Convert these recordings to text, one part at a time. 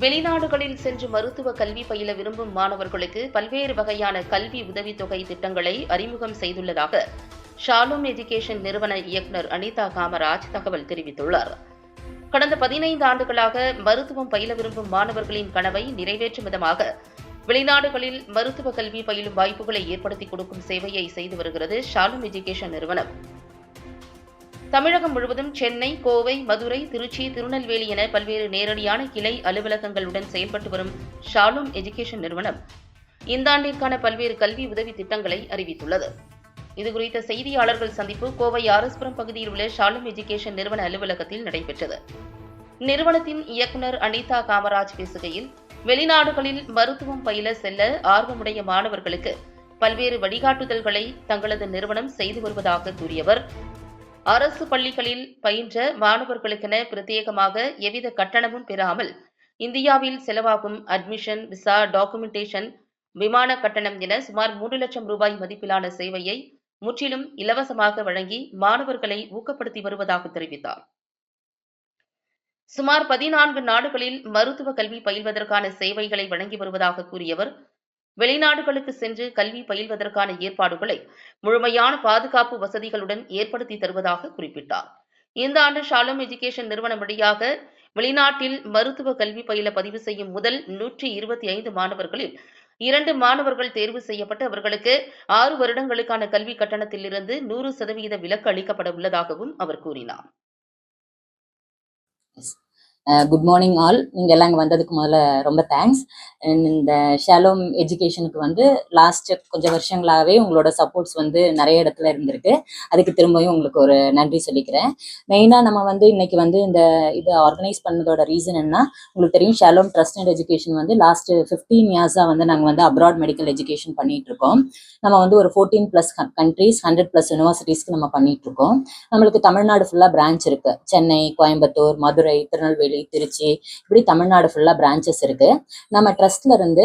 வெளிநாடுகளில் சென்று மருத்துவ கல்வி பயில விரும்பும் மாணவர்களுக்கு பல்வேறு வகையான கல்வி உதவித்தொகை திட்டங்களை அறிமுகம் செய்துள்ளதாக ஷாலோம் எஜுகேஷன் நிறுவன இயக்குநர் அனிதா காமராஜ் தகவல் தெரிவித்துள்ளார். கடந்த பதினைந்து ஆண்டுகளாக மருத்துவம் பயில விரும்பும் மாணவர்களின் கனவை நிறைவேற்றும் விதமாக வெளிநாடுகளில் மருத்துவ கல்வி பயிலும் வாய்ப்புகளை ஏற்படுத்தி கொடுக்கும் சேவையை செய்து வருகிறது ஷாலும் எஜுகேஷன் நிறுவனம். தமிழகம் முழுவதும் சென்னை கோவை மதுரை திருச்சி திருநெல்வேலி என பல்வேறு நேரடியான கிளை அலுவலகங்களுடன் செயல்பட்டு வரும் ஷாலூம் எஜுகேஷன் நிறுவனம் இந்த ஆண்டிற்கான பல்வேறு கல்வி உதவி திட்டங்களை அறிவித்துள்ளது. இதுகுறித்த செய்தியாளர்கள் சந்திப்பு கோவை ஆரஸ்புரம் பகுதியில் உள்ள ஷாலும் எஜுகேஷன் நிறுவன அலுவலகத்தில் நடைபெற்றது. நிறுவனத்தின் இயக்குநர் அனிதா காமராஜ் பேசுகையில் வெளிநாடுகளில் மருத்துவம் பயில செல்ல ஆர்வமுடைய மாணவர்களுக்கு பல்வேறு வழிகாட்டுதல்களை தங்களது நிறுவனம் செய்து வருவதாக கூறியவர் அரசு பள்ளிகளில் பயின்ற மாணவர்களுக்கென பிரத்யேகமாக எவ்வித கட்டணமும் பெறாமல் இந்தியாவில் செலவாகும் அட்மிஷன் விசா டாக்குமெண்டேஷன் விமான கட்டணம் என சுமார் மூன்று லட்சம் ரூபாய் மதிப்பிலான சேவையை முற்றிலும் இலவசமாக வழங்கி மாணவர்களை ஊக்கப்படுத்தி வருவதாக தெரிவித்தார். சுமார் பதினான்கு நாடுகளில் மருத்துவ கல்வி பயில்வதற்கான சேவைகளை வழங்கி வருவதாக கூறியவர் வெளிநாடுகளுக்கு சென்று கல்வி பயில்வதற்கான ஏற்பாடுகளை முழுமையான பாதுகாப்பு வசதிகளுடன் ஏற்படுத்தி தருவதாக குறிப்பிட்டார். இந்த ஆண்டு ஷாலம் எஜுகேஷன் நிறுவனம் வழியாக வெளிநாட்டில் மருத்துவ கல்வி பயில பதிவு செய்யும் முதல் நூற்றி இருபத்தி ஐந்து மாணவர்களில் இரண்டு மாணவர்கள் தேர்வு செய்யப்பட்டு அவர்களுக்கு ஆறு வருடங்களுக்கான கல்வி கட்டணத்திலிருந்து நூறு சதவீத விலக்கு அளிக்கப்பட உள்ளதாகவும் அவர் கூறினார். குட் மார்னிங் ஆல் நீங்கள் எல்லாம் இங்கே வந்ததுக்கு முதல்ல ரொம்ப தேங்க்ஸ் இந்த ஷாலோம் எஜுகேஷனுக்கு வந்து லாஸ்ட் கொஞ்சம் வருஷங்களாகவே உங்களோட சப்போர்ட்ஸ் வந்து நிறைய இடத்துல இருந்திருக்கு. அதுக்கு திரும்பவும் உங்களுக்கு ஒரு நன்றி சொல்லிக்கிறேன். மெயினாக நம்ம வந்து இன்னைக்கு வந்து இந்த இதை ஆர்கனைஸ் பண்ணதோட ரீசன் என்ன உங்களுக்கு தெரியும் ஷாலோம் ட்ரஸ்ட் அண்ட் எஜுகேஷன் வந்து லாஸ்ட் ஃபிஃப்டீன் இயர்ஸாக வந்து நாங்கள் வந்து அப்ராட் மெடிக்கல் எஜுகேஷன் பண்ணிட்டு இருக்கோம். நம்ம வந்து ஒரு fourteen plus countries hundred plus யூனிவர்சிட்டிஸ்க்கு நம்ம பண்ணிட்டு இருக்கோம். நம்மளுக்கு தமிழ்நாடு ஃபுல்லாக பிரான்ச் இருக்கு. சென்னை கோயம்புத்தூர் மதுரை திருநெல்வேலி திருச்சி இப்படி தமிழ்நாடு ஃபுல்லாக பிரான்ச்சஸ் இருக்கு. நம்ம ட்ரஸ்ட்ல இருந்து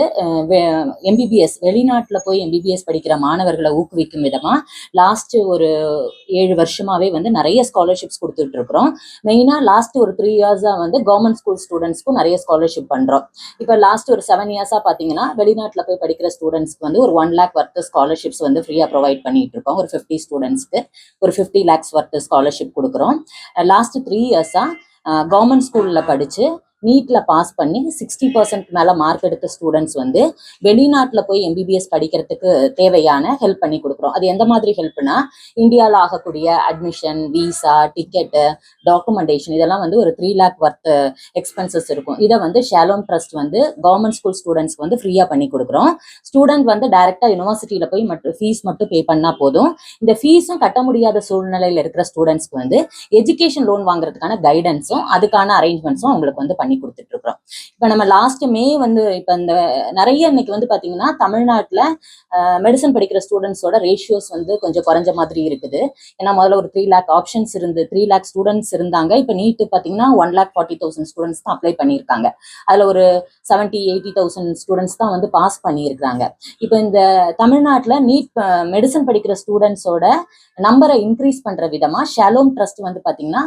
எம்பிபிஎஸ் வெளிநாட்டில் போய் எம்பிபிஎஸ் படிக்கிற மாணவர்களை ஊக்குவிக்கும் விதமாக லாஸ்ட் ஒரு ஏழு வருஷமாவே வந்து நிறைய ஸ்காலர்ஷிப்ஸ் கொடுத்துட்டு இருக்கிறோம். மெயினாக லாஸ்ட் ஒரு த்ரீ இயர்ஸாக வந்து கவர்மெண்ட் ஸ்கூல் ஸ்டூடெண்ட்ஸ்க்கும் நிறைய ஸ்காலர்ஷிப் பண்ணுறோம் இப்போ லாஸ்ட் ஒரு செவன் இயர்ஸாக பார்த்தீங்கன்னா வெளிநாட்டில் போய் படிக்கிற ஸ்டூடெண்ட்ஸ்க்கு வந்து ஒரு ஒன் லேக் ஒர்த்து ஸ்காலர்ஷிப்ஸ் வந்து ஃப்ரீயாக ப்ரொவைட் பண்ணிட்டு இருக்கோம். ஒரு ஃபிஃப்டி ஸ்டூடெண்ட்ஸ்க்கு ஒரு ஃபிஃப்டி லேக்ஸ் ஒர்த்து ஸ்காலர்ஷிப் கொடுக்குறோம். லாஸ்ட் த்ரீ இயர்ஸாக கவர்மெண்ட் ஸ்கூலில் படித்து நீட்டில் பாஸ் பண்ணி சிக்ஸ்டி பர்சன்ட் மேலே மார்க் எடுத்த ஸ்டூடெண்ட்ஸ் வந்து வெளிநாட்டில் போய் எம்பிபிஎஸ் படிக்கிறதுக்கு தேவையான ஹெல்ப் பண்ணி கொடுக்குறோம். அது எந்த மாதிரி ஹெல்ப்னா இந்தியாவில் ஆகக்கூடிய அட்மிஷன் விசா டிக்கெட்டு டாக்குமெண்டேஷன் இதெல்லாம் வந்து ஒரு த்ரீ லேக் ஒர்த் எக்ஸ்பென்சஸ் இருக்கும். இதை வந்து ஷேலோம் ட்ரஸ்ட் வந்து கவர்மெண்ட் ஸ்கூல் ஸ்டூடெண்ட்ஸ்க்கு வந்து ஃப்ரீயாக பண்ணி கொடுக்குறோம். ஸ்டூடெண்ட் வந்து டைரெக்டாக யூனிவர்சிட்டியில் போய் மட்டும் ஃபீஸ் மட்டும் பே பண்ணால் போதும். இந்த ஃபீஸும் கட்ட முடியாத சூழ்நிலையில் இருக்கிற ஸ்டூடெண்ட்ஸ்க்கு வந்து எஜுகேஷன் லோன் வாங்குறதுக்கான கைடன்ஸும் அதுக்கான அரேஞ்ச்மெண்ட்ஸும் அவங்களுக்கு வந்து பண்ணி கொடுத்துட்டு இருக்கிறோம் இப்போ நம்ம லாஸ்ட் மே வந்து இப்போ இந்த நிறைய இன்னைக்கு வந்து பார்த்தீங்கன்னா தமிழ்நாட்டில் மெடிசன் படிக்கிற ஸ்டூடெண்ட்ஸோட ரேஷியோஸ் வந்து கொஞ்சம் குறைஞ்ச மாதிரி இருக்குது. ஏன்னா முதல்ல ஒரு த்ரீ லேக் ஆப்ஷன்ஸ் இருந்து த்ரீ லேக் ஸ்டூடெண்ட்ஸ் இருந்தாங்க. இப்போ நீட்டு பார்த்தீங்கன்னா one lakh forty thousand students தான் அப்ளை பண்ணியிருக்காங்க. அதில் ஒரு செவன்ட்டி எயிட்டி தௌசண்ட் ஸ்டூடெண்ட்ஸ் தான் வந்து பாஸ் பண்ணியிருக்காங்க இப்போ இந்த தமிழ்நாட்டில் நீட் மெடிசன் படிக்கிற ஸ்டூடெண்ட்ஸோட நம்பரை இன்க்ரீஸ் பண்ணுற விதமாக ஷாலோம் ட்ரஸ்ட் வந்து பார்த்தீங்கன்னா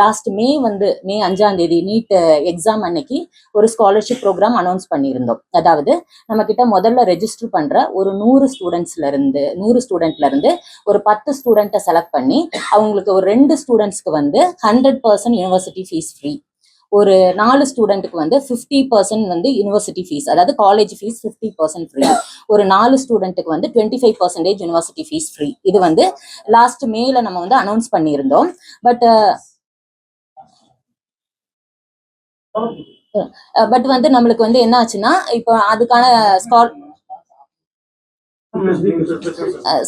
லாஸ்ட் மே வந்து மே அஞ்சாம் தேதி நீட் எக்ஸாம் அன்னைக்கு ஒரு ஸ்காலர்ஷிப் ப்ரோக்ராம் அனௌன்ஸ் பண்ணியிருந்தோம். அதாவது நம்ம கிட்ட முதல்ல ரெஜிஸ்டர் பண்ற ஒரு நூறு ஸ்டூடெண்ட்ஸ்ல இருந்து நூறு ஸ்டூடெண்ட்ல இருந்து ஒரு பத்து ஸ்டூடெண்ட்டை செலக்ட் பண்ணி அவங்களுக்கு ஒரு ரெண்டு ஸ்டூடெண்ட்ஸ்க்கு வந்து hundred percent university fees free ஒரு நாலு ஸ்டூடெண்ட்டுக்கு வந்து ஃபிஃப்டி பர்சன்ட் வந்து யூனிவர்சிட்டி ஃபீஸ் அதாவது college fees fifty percent free ஒரு நாலு ஸ்டூடெண்ட்டுக்கு வந்து twenty five percentage university fees free இது வந்து லாஸ்ட் மேல நம்ம வந்து அனௌன்ஸ் பண்ணியிருந்தோம். பட் பட் வந்து நம்மளுக்கு வந்து என்ன ஆச்சுன்னா இப்போ அதுக்கான ஸ்கால்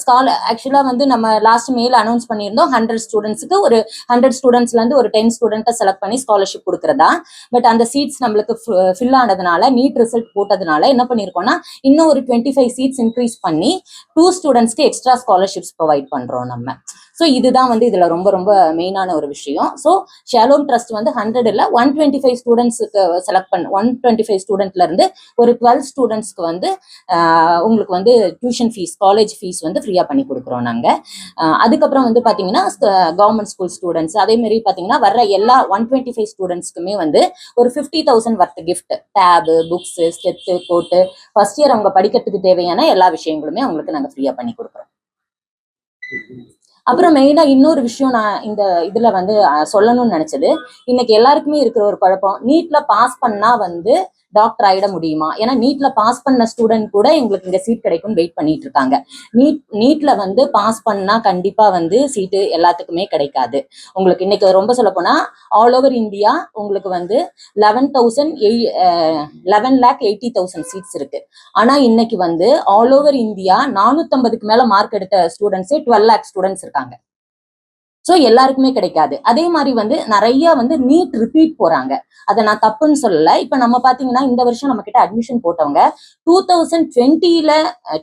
ஸ்கால் ஆக்சுவலாக வந்து நம்ம லாஸ்ட் மேல அனௌன்ஸ் பண்ணியிருந்தோம். ஹண்ட்ரட் ஸ்டூடெண்ட்ஸுக்கு ஒரு ஹண்ட்ரட் ஸ்டூடெண்ட்ஸ்லேருந்து ஒரு டென் ஸ்டூடெண்ட்டை செலக்ட் பண்ணி ஸ்காலர்ஷிப் கொடுக்குறதா? பட் அந்த சீட்ஸ் நம்மளுக்கு ஃபில் ஆனதுனால நீட் ரிசல்ட் போட்டதுனால என்ன பண்ணியிருக்கோம்னா இன்னும் ஒரு டுவெண்ட்டி ஃபைவ் சீட்ஸ் இன்க்ரீஸ் பண்ணி டூ ஸ்டூடெண்ட்ஸ்க்கு எக்ஸ்ட்ரா ஸ்காலர்ஷிப்ஸ் ப்ரொவைட் பண்ணுறோம் நம்ம. ஸோ இதுதான் வந்து இதில் ரொம்ப ரொம்ப மெயினான ஒரு விஷயம். ஸோ ஷாலோம் ட்ரஸ்ட் வந்து ஹண்ட்ரட் இல்லை ஒன் டுவெண்ட்டி ஃபைவ் ஸ்டூடெண்ட்ஸுக்கு செலக்ட் பண்ண ஒன் டுவெண்ட்டி ஃபைவ் ஸ்டூடெண்ட்லேருந்து ஒரு டுவெல் ஸ்டூடெண்ட்ஸ்க்கு வந்து உங்களுக்கு வந்து டியூஷன் ஃபீஸ் காலேஜ் ஃபீஸ் வந்து ஃப்ரீயாக பண்ணி கொடுக்குறோம் நாங்கள் அதுக்கப்புறம் வந்து பார்த்தீங்கன்னா கவர்மெண்ட் ஸ்கூல் ஸ்டூடெண்ட்ஸ் அதேமாரி பார்த்தீங்கன்னா வர்ற எல்லா ஒன் டுவெண்ட்டி ஃபைவ் ஸ்டூடெண்ட்ஸ்க்குமே வந்து ஒரு fifty thousand worth gift tab books steth coat first year அவங்க படிக்கிறதுக்கு தேவையான எல்லா விஷயங்களுமே அவங்களுக்கு நாங்கள் ஃப்ரீயாக பண்ணி கொடுக்குறோம். அப்புறம் மெயினா இன்னொரு விஷயம் நான் இந்த இதுல வந்து சொல்லணும்னு நினைச்சது. இன்னைக்கு எல்லாருக்குமே இருக்கிற ஒரு குழப்பம் நீட்ல பாஸ் பண்ணா வந்து டாக்டர் ஆயிட முடியுமா? ஏன்னா நீட்ல பாஸ் பண்ண ஸ்டூடெண்ட் கூட எங்களுக்கு இங்க சீட் கிடைக்கும் வெயிட் பண்ணிட்டு இருக்காங்க. நீட் நீட்ல வந்து பாஸ் பண்ணா கண்டிப்பா வந்து சீட்டு எல்லாத்துக்குமே கிடைக்காது. உங்களுக்கு இன்னைக்கு ரொம்ப சொல்ல போனா ஆல் ஓவர் இந்தியா உங்களுக்கு வந்து eleven thousand எய் eleven lakh eighty thousand seats இருக்கு. ஆனா இன்னைக்கு வந்து ஆல் ஓவர் இந்தியா நானூத்தம்பதுக்கு மேல மார்க் எடுத்த ஸ்டூடெண்ட்ஸே டுவெல் லேக் ஸ்டூடெண்ட்ஸ் இருக்காங்க. ஸோ எல்லாருக்குமே கிடைக்காது. அதே மாதிரி வந்து நிறைய வந்து நீட் ரிப்பீட் போறாங்க. அதை நான் தப்புன்னு சொல்லல. இப்போ நம்ம பாத்தீங்கன்னா இந்த வருஷம் நம்ம கிட்ட அட்மிஷன் போட்டவங்க டூ தௌசண்ட் டுவெண்ட்டில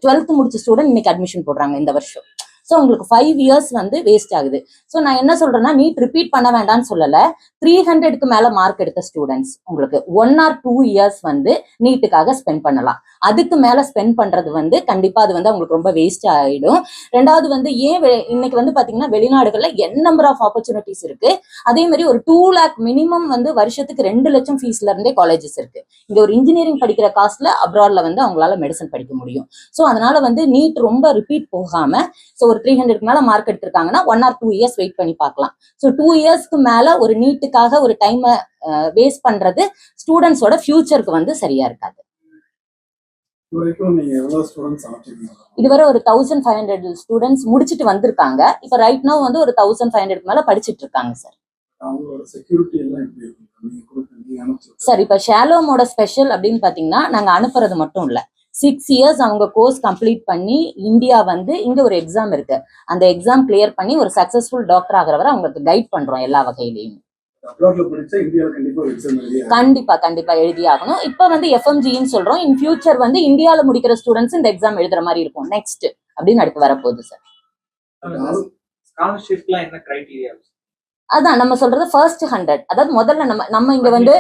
டுவெல்த் முடிச்ச ஸ்டூடெண்ட் இன்னைக்கு அட்மிஷன் போடுறாங்க இந்த வருஷம். ஸோ உங்களுக்கு ஃபைவ் இயர்ஸ் வந்து வேஸ்ட் ஆகுது. ஸோ நான் என்ன சொல்றேன்னா நீட் ரிப்பீட் பண்ண வேண்டாம்னு சொல்லலை. த்ரீ ஹண்ட்ரடுக்கு மேல மார்க் எடுத்த ஸ்டூடெண்ட்ஸ் உங்களுக்கு ஒன் ஆர் டூ இயர்ஸ் வந்து நீட்டுக்காக ஸ்பெண்ட் பண்ணலாம். அதுக்கு மேல ஸ்பெண்ட் பண்றது வந்து கண்டிப்பா அது வந்து அவங்களுக்கு ரொம்ப வேஸ்ட் ஆயிடும். ரெண்டாவது வந்து ஏன் வெ- இன்னைக்கு வந்து பாத்தீங்கன்னா வெளிநாடுகள்ல என் நம்பர் ஆஃப் ஆப்பர்ச்சுனிட்டிஸ் இருக்கு. அதே மாதிரி ஒரு டூ லேக் மினிமம் வந்து வருஷத்துக்கு ரெண்டு லட்சம் ஃபீஸ்ல இருந்தே காலேஜஸ் இருக்கு. இங்க ஒரு இன்ஜினியரிங் படிக்கிற காஸ்ட்ல அப்ராட்ல வந்து அவங்களால மெடிசன் படிக்க முடியும். ஸோ அதனால வந்து நீட் ரொம்ப ரிப்பீட் போகாம ஸோ ஒரு த்ரீ ஹண்ட்ரட்க்கு மேல mark எடுத்திருக்காங்கன்னா one or two years wait பண்ணி பார்க்கலாம். ஸோ டூ இயர்ஸ்க்கு மேல ஒரு நீட்டுக்காக ஒரு டைமை வேஸ்ட் பண்றது ஸ்டூடெண்ட்ஸோட ஃபியூச்சருக்கு வந்து சரியா இருக்காது. நீங்க இதுவரை ஒரு தௌசண்ட் ஃபைவ் ஹண்ட்ரட் ஸ்டூடெண்ட்ஸ் முடிச்சுட்டு வந்திருக்காங்க. இப்போ ரைட் நோ வந்து ஒரு தௌசண்ட் ஃபைவ் ஹண்ட்ரட் மேல படிச்சிட்டு இருக்காங்க சார் நீங்க நீங்க சார் இப்போ ஷாலோமோட ஸ்பெஷல் அப்படின்னு பார்த்தீங்கன்னா நாங்கள் அனுப்புறது மட்டும் இல்லை. சிக்ஸ் இயர்ஸ் அவங்க கோர்ஸ் கம்ப்ளீட் பண்ணி இந்தியா வந்து இங்க ஒரு எக்ஸாம் இருக்கு. அந்த எக்ஸாம் கிளியர் பண்ணி ஒரு சக்சஸ்ஃபுல் டாக்டர் ஆகிறவரை அவங்களுக்கு கைட் பண்றோம் எல்லா வகையிலையும். கண்டிப்பா கண்டிப்பா கண்டிப்பா எழுதி ஆகணும். இப்போ வந்து எஃப்எம்ஜின்னு சொல்றோம். இன் ஃபியூச்சர் வந்து இந்தியால முடிக்கிற ஸ்டூடெண்ட்ஸ் இந்த எக்ஸாம் எழுதுற மாதிரி இருக்கும். நெக்ஸ்ட் அப்படின்னு அடுத்து வரப்போகுது சார் ஸ்காலர்ஷிப்லாம் என்ன கிரைட்டீரியா அதான் நம்ம சொல்றது ஃபர்ஸ்ட் ஹண்ட்ரட் அதாவது முதல்ல நம்ம நம்ம இங்க வந்து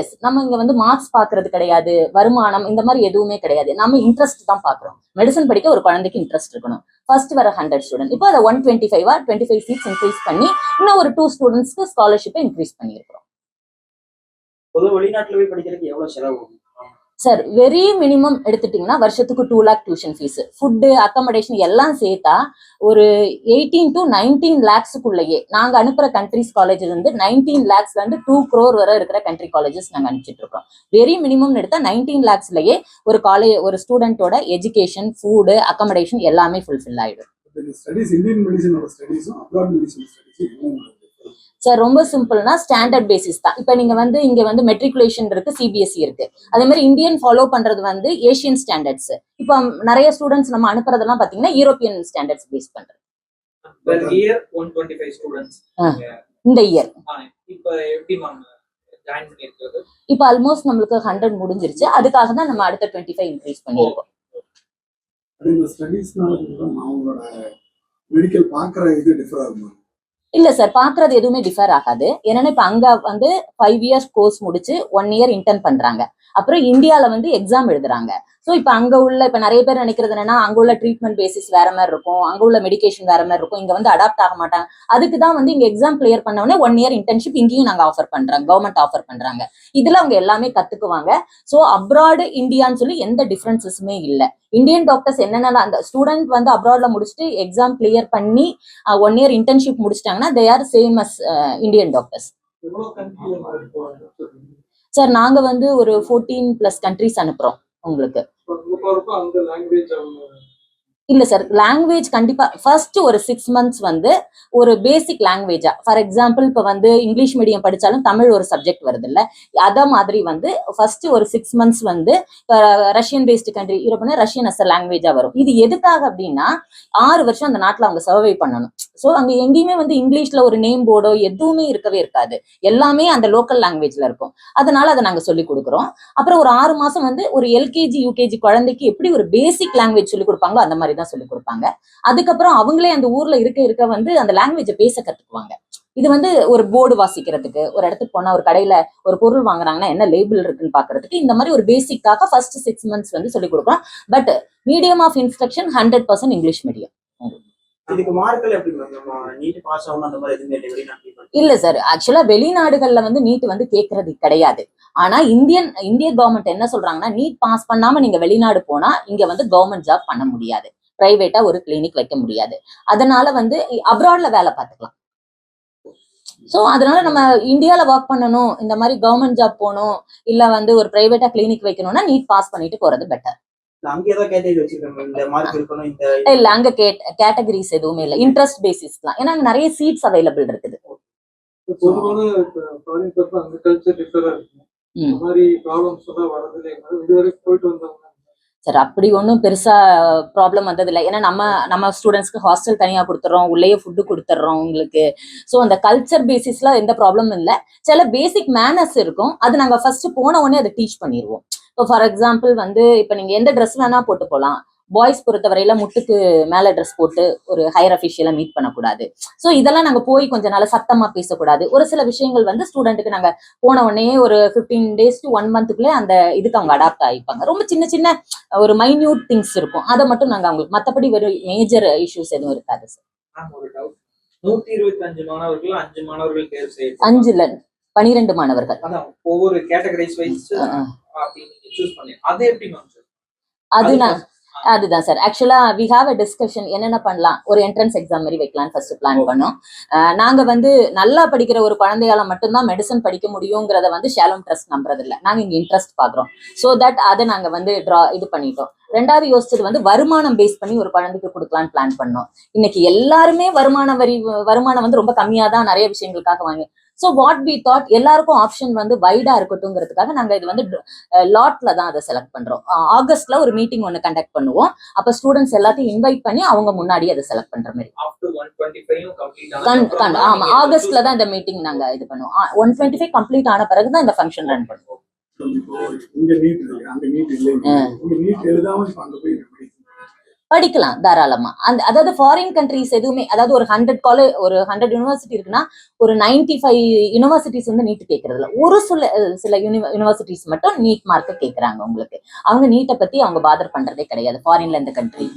எஸ் நம்ம இங்க வந்து மார்க்ஸ் பாக்குறது கிடையாது வருமானம் இந்த மாதிரி எதுவுமே கிடையாது. நம்ம இன்ட்ரெஸ்ட் தான் பாக்குறோம் மெடிசன் படிக்க ஒரு குழந்தைக்கு இன்ட்ரெஸ்ட் இருக்கணும். ஃபர்ஸ்ட் வர ஹண்ட்ரட் ஸ்டூடெண்ட் இப்போ அதை ஒன் டுவெண்ட்டி ஃபைவா டுவெண்ட்டி ஃபைவ் சீட்ஸ் இன்க்ரீஸ் பண்ணி இன்னும் ஒரு டூ ஸ்டூடெண்ட்ஸ்க்கு ஸ்காலர்ஷிப்பை இன்க்ரீஸ் பண்ணியிருக்கிறோம். பொது வெளிநாட்டுல போய் படிக்கிறதுக்கு எவ்வளவு செலவு? சார் வெரி மினிமம் எடுத்துட்டீங்கன்னா வருஷத்துக்கு two lakh tuition fees food accommodation எல்லாம் சேர்த்தா ஒரு எயிட்டீன் டு நைன்டீன் லேக்ஸுக்குள்ளேயே நாங்கள் அனுப்புகிற கண்ட்ரிஸ் காலேஜ் வந்து நைன்டீன் லேக்ஸ்ல இருந்து டூ க்ரோர் வரை இருக்கிற கண்ட்ரி காலேஜஸ் நாங்கள் அனுப்பிச்சிட்டு இருக்கோம். வெரி மினிமம் எடுத்தா நைன்டீன் லேக்ஸ்லயே ஒரு காலேஜ் ஒரு ஸ்டூடெண்டோட எஜுகேஷன் ஃபுட்டு அக்கமடேஷன் எல்லாமே ஃபுல்ஃபில் ஆயிடும். ஸ்டடீஸ் இந்தியன் மெடிசனோட ஸ்டடீஸும் அப்ராட் மெடிசன் ஸ்டடீஸும் என்ன சார் ரொம்ப சிம்பிள்னா ஸ்டாண்டர்ட் பேசிஸ் தான். இப்போ நீங்க வந்து இங்க வந்து மெட்ரிகுலேஷன் இருக்கு சிபிஎஸ்சி இருக்கு. அதே மாதிரி இந்தியன் ஃபாலோ பண்றது வந்து ஏஷியன் ஸ்டாண்டர்ட்ஸ் இப்போ நிறைய ஸ்டூடெண்ட்ஸ் நம்ம அனுப்புறதெல்லாம் பாத்தீங்கன்னா யூரோப்பியன் ஸ்டாண்டர்ட்ஸ் பேஸ் பண்றது. Per year 125 students. ஆ. இந்த இயர் இப்ப ஆல்மோஸ்ட் நம்மளுக்கு ஹண்ட்ரட் முடிஞ்சிருச்சு. அதுக்காக தான் நம்ம அடுத்த டுவெண்ட்டி ஃபைவ் இன்க்ரீஸ் பண்ணியிருக்கோம் அது இந்த ஸ்டடிஸ்னால அவங்களோட மெடிக்கல் பார்க்குற இது டிஃபர் ஆகுமா? இல்ல சார் பாக்குறது எதுவுமே டிஃபர் ஆகாது. ஏன்னா இப்ப அங்க வந்து ஃபைவ் இயர்ஸ் கோர்ஸ் முடிச்சு ஒன் இயர் இன்டர்ன் பண்றாங்க. அப்புறம் இந்தியால வந்து எக்ஸாம் எழுதுறாங்க. ஸோ இப்போ அங்க உள்ள இப்ப நிறைய பேர் நினைக்கிறது என்னன்னா அங்க உள்ள ட்ரீட்மெண்ட் பேசிஸ் வேற மாதிரி இருக்கும். அங்க உள்ள மெடிகேஷன் வேற மாதிரி இருக்கும். இங்க வந்து அடாப்ட் ஆக மாட்டாங்க. அதுக்கு தான் வந்து இங்க எக்ஸாம் கிளியர் பண்ண உடனே ஒன் இயர் இன்டர்ன்ஷிப் இங்கேயும் நாங்க ஆஃபர் பண்றோம் கவர்மெண்ட் ஆஃபர் பண்றாங்க. இதுல அவங்க எல்லாமே கத்துக்குவாங்க. ஸோ அப்ராடு இந்தியான்னு சொல்லி எந்த டிஃபரன்சஸுமே இல்லை. இந்தியன் டாக்டர்ஸ் என்னென்ன அந்த ஸ்டூடெண்ட் வந்து அப்ராட்ல முடிச்சுட்டு எக்ஸாம் கிளியர் பண்ணி one year internship முடிச்சிட்டாங்கன்னா they are same as Indian doctors sir நாங்க வந்து ஒரு ஃபோர்டீன் பிளஸ் கண்ட்ரிஸ் அனுப்புறோம் உங்களுக்கு. போறப்போ அந்த லாங்குவேஜ் அவங்க இல்ல சார் லாங்குவேஜ் கண்டிப்பா ஃபர்ஸ்ட் ஒரு சிக்ஸ் மந்த்ஸ் வந்து ஒரு பேசிக் லாங்குவேஜா ஃபார் எக்ஸாம்பிள் இப்போ வந்து இங்கிலீஷ் மீடியம் படிச்சாலும் தமிழ் ஒரு சப்ஜெக்ட் வருது இல்ல அத மாதிரி வந்து ஃபர்ஸ்ட் ஒரு சிக்ஸ் மந்த்ஸ் வந்து ரஷ்யன் பேஸ்டு கண்ட்ரி யூரோப்னா ரஷ்யன் அஸ் லாங்குவேஜா வரும். இது எதுக்காக அப்படின்னா ஆறு வருஷம் அந்த நாட்டுல அவங்க சர்வை பண்ணணும். ஸோ அங்க எங்கேயுமே வந்து இங்கிலீஷ்ல ஒரு நேம் போர்டோ எதுவுமே இருக்கவே இருக்காது. எல்லாமே அந்த லோக்கல் லாங்குவேஜ்ல இருக்கும். அதனால அதை நாங்க சொல்லி கொடுக்குறோம். அப்புறம் ஒரு ஆறு மாசம் வந்து ஒரு எல்கேஜி யூகேஜி குழந்தைக்கு எப்படி ஒரு பேசிக் லாங்குவேஜ் சொல்லி கொடுப்பாங்களோ அந்த மாதிரி மாதிரி தான் சொல்லி கொடுப்பாங்க. அதுக்கப்புறம் அவங்களே அந்த ஊர்ல இருக்க இருக்க வந்து அந்த லாங்குவேஜை பேச கத்துக்குவாங்க. இது வந்து ஒரு போர்டு வாசிக்கிறதுக்கு ஒரு இடத்துக்கு போனா ஒரு கடையில ஒரு பொருள் வாங்குறாங்கன்னா என்ன லேபிள் இருக்குன்னு பாக்குறதுக்கு இந்த மாதிரி ஒரு பேசிக்காக ஃபர்ஸ்ட் சிக்ஸ் மந்த்ஸ் வந்து சொல்லி கொடுக்குறோம். But medium of instruction hundred percent English medium இல்லை சார் ஆக்சுவலா வெளிநாடுகள்ல வந்து நீட் வந்து கேட்கறது கிடையாது. ஆனா இந்தியன் இந்திய கவர்மெண்ட் என்ன சொல்றாங்கன்னா நீட் பாஸ் பண்ணாம நீங்க வெளிநாடு போனா இங்க வந்து கவர்மெண்ட் ஜாப் பண்ண முடியாது. பிரைவேட்டா ஒரு கிளினிக் வைக்க முடியாது. அதனால வந்து அப்ராட்ல வேலை பார்த்துக்கலாம். சோ அதனால நம்ம இந்தியால ஒர்க் பண்ணணும் இந்த மாதிரி கவர்மெண்ட் ஜாப் போகணும் இல்ல வந்து ஒரு பிரைவேட்டா கிளினிக் வைக்கணும்னா நீட் பாஸ் பண்ணிட்டு போறது பெட்டர் இல்ல அங்க கேட்டகரிஸ் எதுவுமே இல்ல. இன்ட்ரெஸ்ட் பேசிஸ் தான் ஏன்னா அங்க நிறைய சீட்ஸ் அவைலபிள் இருக்குது. போயிட்டு வந்தவங்க சார் அப்படி ஒன்றும் பெருசா ப்ராப்ளம் வந்ததில்லை. ஏன்னா நம்ம நம்ம ஸ்டூடெண்ட்ஸ்க்கு ஹாஸ்டல் தனியாக கொடுத்துட்றோம் உள்ளேயே ஃபுட்டு கொடுத்துட்றோம் உங்களுக்கு. ஸோ அந்த கல்ச்சர் பேசிஸ்ல எந்த ப்ராப்ளமும் இல்லை. சில பேசிக் மேனர்ஸ் இருக்கும். அது நாங்கள் ஃபர்ஸ்ட் போன உடனே அதை டீச் பண்ணிடுவோம் இப்போ ஃபார் எக்ஸாம்பிள் வந்து இப்போ நீங்கள் எந்த ட்ரெஸ் வேணா போட்டு போகலாம் பாய்ஸ் பொறுத்தவரையில முட்டுக்கு மேலே ட்ரெஸ் போட்டு ஒரு ஹையர் அஃபிஷியலை மீட் பண்ணக்கூடாது. ஸோ இதெல்லாம் நாங்கள் போய் கொஞ்ச நாள் சத்தமாக பேசக்கூடாது. ஒரு சில விஷயங்கள் வந்து ஸ்டூடெண்ட்டுக்கு நாங்கள் போன உடனே ஒரு ஃபிஃப்டீன் டேஸ் டு ஒன் மந்த்துக்குள்ளே அந்த இதுக்கு அவங்க அடாப்ட் ஆகிப்பாங்க ரொம்ப சின்ன சின்ன ஒரு மைன்யூட் திங்ஸ் இருக்கும். அதை மட்டும் நாங்க அவங்களுக்கு மத்தபடி வெறும் மேஜர் இஷ்யூஸ் எதுவும் இருக்காது சார் நூத்தி இருபத்தி அஞ்சு மாணவர்கள் அஞ்சு மாணவர்கள் தேர்வு செய்ய அஞ்சுல பனிரெண்டு மாணவர்கள். ஒவ்வொரு கேட்டகரைஸ் வைஸ் நீங்க அது எப்படி அது நான் அதுதான் சார். ஆக்சுவலா வி ஹாவ் அ டிஸ்கஷன் என்னென்ன பண்ணலாம்? ஒரு என்ட்ரன்ஸ் எக்ஸாம் மாதிரி வைக்கலாம்னு ஃபர்ஸ்ட் பிளான் பண்ணோம். நாங்க வந்து நல்லா படிக்கிற ஒரு குழந்தையால மட்டும்தான் மெடிசன் படிக்க முடியுங்கிறத வந்து ஷேலம் ட்ரஸ்ட் நம்புறது இல்ல நாங்க இங்க இன்ட்ரெஸ்ட் பாக்குறோம். ஸோ தட் அதை நாங்க வந்து ட்ரா இது பண்ணிட்டோம். ரெண்டாவது யோசிச்சது வந்து வருமானம் பேஸ் பண்ணி ஒரு குழந்தைக்கு கொடுக்கலாம்னு பிளான் பண்ணோம். இன்னைக்கு எல்லாருமே வருமான வரி வருமானம் வந்து ரொம்ப கம்மியா தான் நிறைய விஷயங்களுக்காக வாங்கி ஸோ வாட் வி தாட் எல்லாருக்கும் ஆப்ஷன் வந்து வைடா இருக்கட்டும்ங்கிறதுக்காக நாங்க இது வந்து லாட்ல தான் அதை செலக்ட் பண்றோம். ஆகஸ்ட்ல ஒரு மீட்டிங் ஒன்று கண்டக்ட் பண்ணுவோம். அப்ப ஸ்டூடெண்ட்ஸ் எல்லாத்தையும் இன்வைட் பண்ணி அவங்க முன்னாடி அதை செலக்ட் பண்ற மாதிரி. ஆமா. ஆகஸ்ட்ல தான் இந்த மீட்டிங் நாங்க இது பண்ணுவோம். ஒன் டுவெண்ட்டி ஃபைவ் கம்ப்ளீட் ஆன பிறகு தான் இந்த ஃபங்க்ஷன் ரன் பண்ணுவோம். இப்போ இங்க நீட் இருக்கு. அங்க நீட் இல்லைங்க. இங்க நீட் எழுதாம இப்ப அங்க போய் படிக்கணும். படிக்கலாம் தாராளமா. அந்த அதாவது ஃபாரின் கண்ட்ரிஸ் எதுவுமே அதாவது ஒரு ஹண்ட்ரட் காலேஜ் ஒரு ஹண்ட்ரட் யூனிவர்சிட்டி இருக்குன்னா ஒரு 95 ஃபைவ் யூனிவர்சிட்டிஸ் வந்து நீட் கேட்கறது ஒரு சில சில யூனிவர்சிட்டிஸ் மட்டும் நீட் மார்க்கை கேட்கறாங்க உங்களுக்கு. அவங்க நீட்டை பத்தி அவங்க பாதர் பண்றதே கிடையாது. ஃபாரின்ல இந்த கண்ட்ரி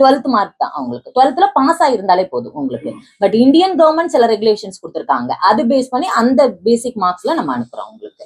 டுவெல்த் மார்க் தான் அவங்களுக்கு. டுவெல்த்ல பாஸ் ஆயிருந்தாலே போதும் உங்களுக்கு. பட் இந்தியன் கவர்மெண்ட் சில ரெகுலேஷன்ஸ் கொடுத்துருக்காங்க. அது பேஸ் பண்ணி அந்த பேசிக் மார்க்ஸ்ல நம்ம அனுப்புறோம் உங்களுக்கு.